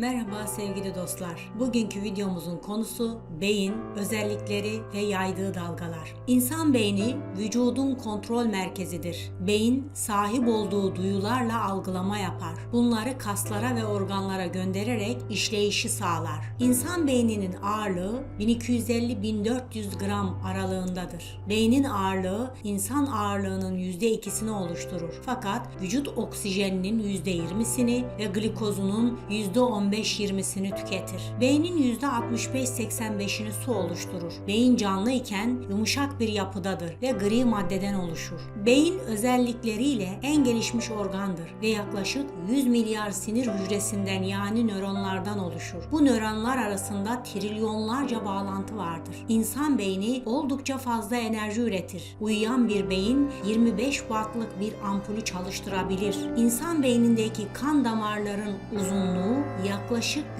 Merhaba sevgili dostlar. Bugünkü videomuzun konusu beyin, özellikleri ve yaydığı dalgalar. İnsan beyni vücudun kontrol merkezidir. Beyin sahip olduğu duyularla algılama yapar. Bunları kaslara ve organlara göndererek işleyişi sağlar. İnsan beyninin ağırlığı 1250-1400 gram aralığındadır. Beynin ağırlığı insan ağırlığının %2'sini oluşturur. Fakat vücut oksijeninin %20'sini ve glikozunun %15-20'sini tüketir. Beynin %65-85'ini su oluşturur. Beyin canlı iken yumuşak bir yapıdadır ve gri maddeden oluşur. Beyin özellikleriyle en gelişmiş organdır ve yaklaşık 100 milyar sinir hücresinden yani nöronlardan oluşur. Bu nöronlar arasında trilyonlarca bağlantı vardır. İnsan beyni oldukça fazla enerji üretir. Uyuyan bir beyin 25 wattlık bir ampulü çalıştırabilir. İnsan beynindeki kan damarların uzunluğu yaklaşık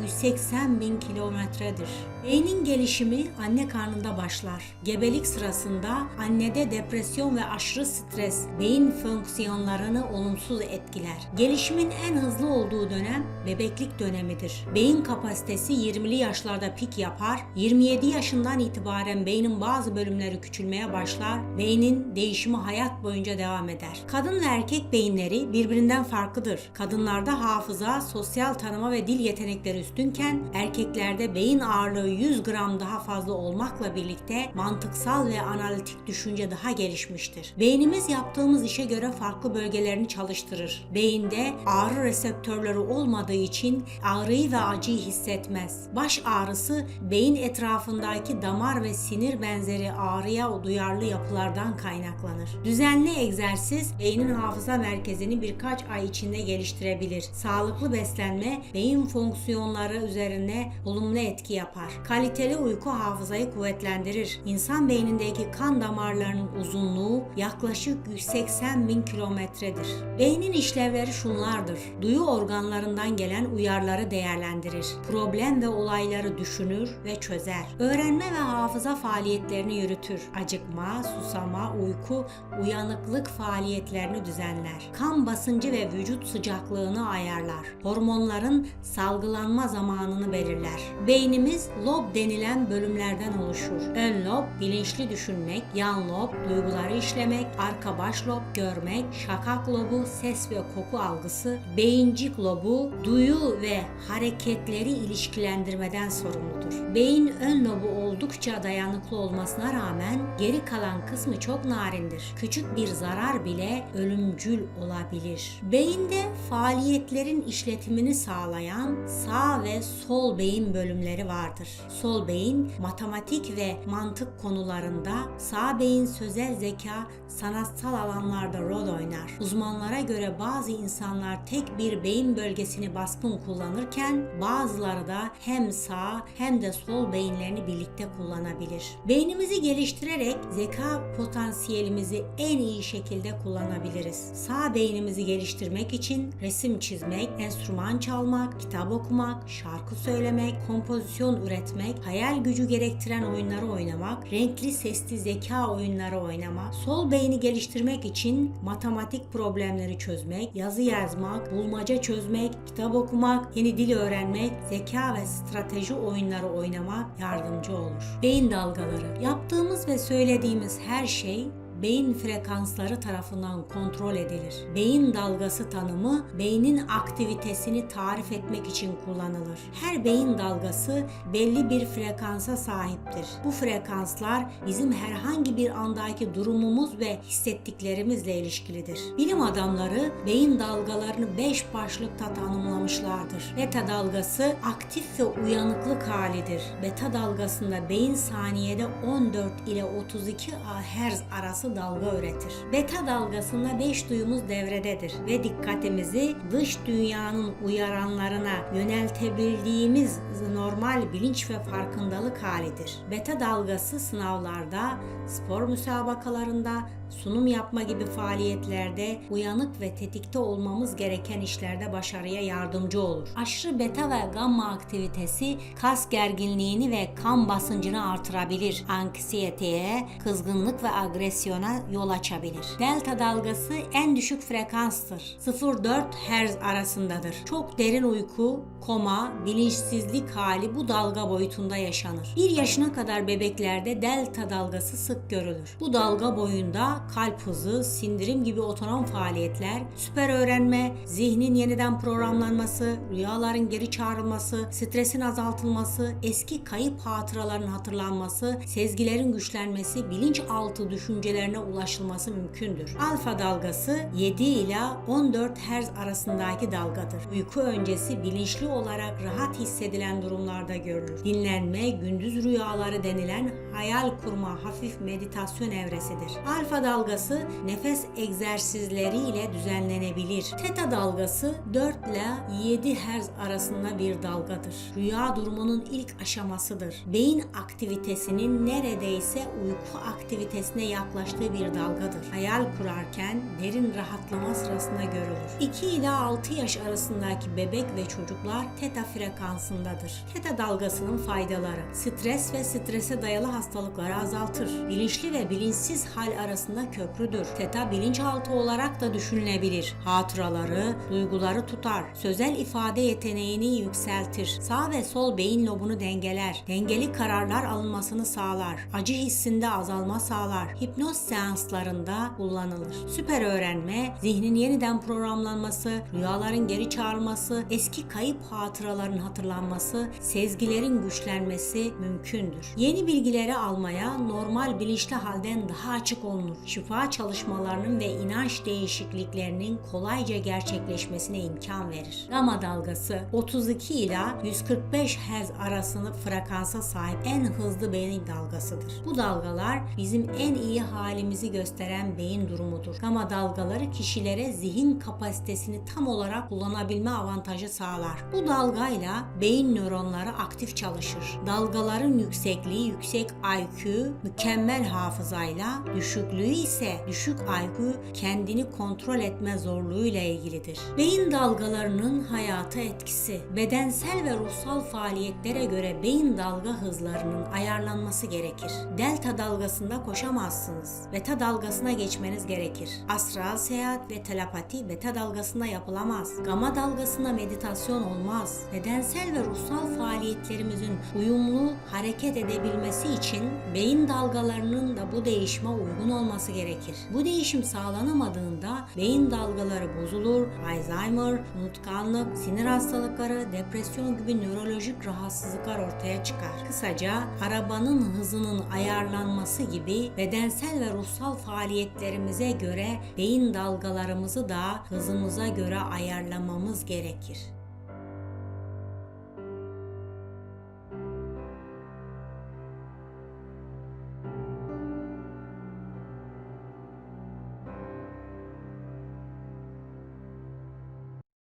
180 bin kilometredir. Beynin gelişimi anne karnında başlar. Gebelik sırasında annede depresyon ve aşırı stres beyin fonksiyonlarını olumsuz etkiler. Gelişimin en hızlı olduğu dönem bebeklik dönemidir. Beyin kapasitesi 20'li yaşlarda pik yapar. 27 yaşından itibaren beynin bazı bölümleri küçülmeye başlar. Beynin değişimi hayat boyunca devam eder. Kadın ve erkek beyinleri birbirinden farklıdır. Kadınlarda hafıza, sosyal tanıma ve dil yetenekleri üstünken erkeklerde beyin ağırlığı 100 gram daha fazla olmakla birlikte mantıksal ve analitik düşünce daha gelişmiştir. Beynimiz yaptığımız işe göre farklı bölgelerini çalıştırır. Beyinde ağrı reseptörleri olmadığı için ağrıyı ve acıyı hissetmez. Baş ağrısı beyin etrafındaki damar ve sinir benzeri ağrıya duyarlı yapılardan kaynaklanır. Düzenli egzersiz beynin hafıza merkezini birkaç ay içinde geliştirebilir. Sağlıklı beslenme beyin fonksiyonları üzerine olumlu etki yapar. Kaliteli uyku hafızayı kuvvetlendirir. İnsan beynindeki kan damarlarının uzunluğu yaklaşık 180 bin kilometredir. Beynin işlevleri şunlardır. Duyu organlarından gelen uyarıları değerlendirir. Problem ve olayları düşünür ve çözer. Öğrenme ve hafıza faaliyetlerini yürütür. Acıkma, susama, uyku, uyanıklık faaliyetlerini düzenler. Kan basıncı ve vücut sıcaklığını ayarlar. Hormonların salgılanma zamanını belirler. Beynimiz lob denilen bölümlerden oluşur. Ön lob bilinçli düşünmek, yan lob duyguları işlemek, arka baş lob görmek, şakak lobu ses ve koku algısı, beyincik lobu duyu ve hareketleri ilişkilendirmeden sorumludur. Beyin ön lobu oldukça dayanıklı olmasına rağmen geri kalan kısmı çok narindir. Küçük bir zarar bile ölümcül olabilir. Beyinde faaliyetlerin işletimini sağlayan sağ ve sol beyin bölümleri vardır. Sol beyin matematik ve mantık konularında, sağ beyin sözel zeka, sanatsal alanlarda rol oynar. Uzmanlara göre bazı insanlar tek bir beyin bölgesini baskın kullanırken bazıları da hem sağ hem de sol beyinlerini birlikte kullanabilir. Beynimizi geliştirerek zeka potansiyelimizi en iyi şekilde kullanabiliriz. Sağ beynimizi geliştirmek için resim çizmek, enstrüman çalmak, kitap okumak, şarkı söylemek, kompozisyon üretmek, hayal gücü gerektiren oyunları oynamak, renkli sesli zeka oyunları oynamak, sol beyni geliştirmek için matematik problemleri çözmek, yazı yazmak, bulmaca çözmek, kitap okumak, yeni dil öğrenmek, zeka ve strateji oyunları oynamak yardımcı olur. Beyin dalgaları. Yaptığımız ve söylediğimiz her şey beyin frekansları tarafından kontrol edilir. Beyin dalgası tanımı beynin aktivitesini tarif etmek için kullanılır. Her beyin dalgası belli bir frekansa sahiptir. Bu frekanslar bizim herhangi bir andaki durumumuz ve hissettiklerimizle ilişkilidir. Bilim adamları beyin dalgalarını 5 başlıkta tanımlamışlardır. Beta dalgası aktif ve uyanıklık halidir. Beta dalgasında beyin saniyede 14 ile 32 Hz arası dalga üretir. Beta dalgasında 5 duyumuz devrededir ve dikkatimizi dış dünyanın uyaranlarına yöneltebildiğimiz normal bilinç ve farkındalık halidir. Beta dalgası sınavlarda, spor müsabakalarında, sunum yapma gibi faaliyetlerde uyanık ve tetikte olmamız gereken işlerde başarıya yardımcı olur. Aşırı beta ve gamma aktivitesi kas gerginliğini ve kan basıncını artırabilir. Anksiyeteye, kızgınlık ve agresyona yol açabilir. Delta dalgası en düşük frekanstır. 0-4 Hz arasındadır. Çok derin uyku, koma, bilinçsizlik hali bu dalga boyutunda yaşanır. 1 yaşına kadar bebeklerde delta dalgası sık görülür. Bu dalga boyunda kalp hızı, sindirim gibi otonom faaliyetler, süper öğrenme, zihnin yeniden programlanması, rüyaların geri çağrılması, stresin azaltılması, eski kayıp hatıraların hatırlanması, sezgilerin güçlenmesi, bilinçaltı düşüncelerine ulaşılması mümkündür. Alfa dalgası 7 ila 14 Hz arasındaki dalgadır. Uyku öncesi bilinçli olarak rahat hissedilen durumlarda görülür. Dinlenme, gündüz rüyaları denilen hayal kurma, hafif meditasyon evresidir. Alfa dalgası nefes egzersizleri ile düzenlenebilir. Teta dalgası 4 ile 7 Hz arasında bir dalgadır. Rüya durumunun ilk aşamasıdır. Beyin aktivitesinin neredeyse uyku aktivitesine yaklaştığı bir dalgadır. Hayal kurarken derin rahatlama sırasında görülür. 2 ile 6 yaş arasındaki bebek ve çocuklar teta frekansındadır. Teta dalgasının faydaları stres ve strese dayalı hastalıkları azaltır. Bilinçli ve bilinçsiz hal arasında köprüdür. Teta bilinçaltı olarak da düşünülebilir. Hatıraları, duyguları tutar. Sözel ifade yeteneğini yükseltir. Sağ ve sol beyin lobunu dengeler. Dengeli kararlar alınmasını sağlar. Acı hissinde azalma sağlar. Hipnoz seanslarında kullanılır. Süper öğrenme, zihnin yeniden programlanması, rüyaların geri çağrılması, eski kayıp hatıraların hatırlanması, sezgilerin güçlenmesi mümkündür. Yeni bilgileri almaya normal bilinçli halden daha açık olunur. Şifa çalışmalarının ve inanç değişikliklerinin kolayca gerçekleşmesine imkan verir. Gamma dalgası 32 ila 145 Hz arasında frekansa sahip en hızlı beyin dalgasıdır. Bu dalgalar bizim en iyi halimizi gösteren beyin durumudur. Gamma dalgaları kişilere zihin kapasitesini tam olarak kullanabilme avantajı sağlar. Bu dalgayla beyin nöronları aktif çalışır. Dalgaların yüksekliği yüksek IQ, mükemmel hafızayla, düşüklüğü ise düşük IQ kendini kontrol etme zorluğuyla ilgilidir. Beyin dalgalarının hayata etkisi bedensel ve ruhsal faaliyetlere göre beyin dalga hızlarının ayarlanması gerekir. Delta dalgasında koşamazsınız. Beta dalgasına geçmeniz gerekir. Astral seyahat ve telepati beta dalgasında yapılamaz. Gamma dalgasında meditasyon olmaz. Bedensel ve ruhsal faaliyetlerimizin uyumlu hareket edebilmesi için beyin dalgalarının da bu değişime uygun olması gerekir. Bu değişim sağlanamadığında beyin dalgaları bozulur, Alzheimer, unutkanlık, sinir hastalıkları, depresyon gibi nörolojik rahatsızlıklar ortaya çıkar. Kısaca arabanın hızının ayarlanması gibi bedensel ve ruhsal faaliyetlerimize göre beyin dalgalarımızı da hızımıza göre ayarlamamız gerekir.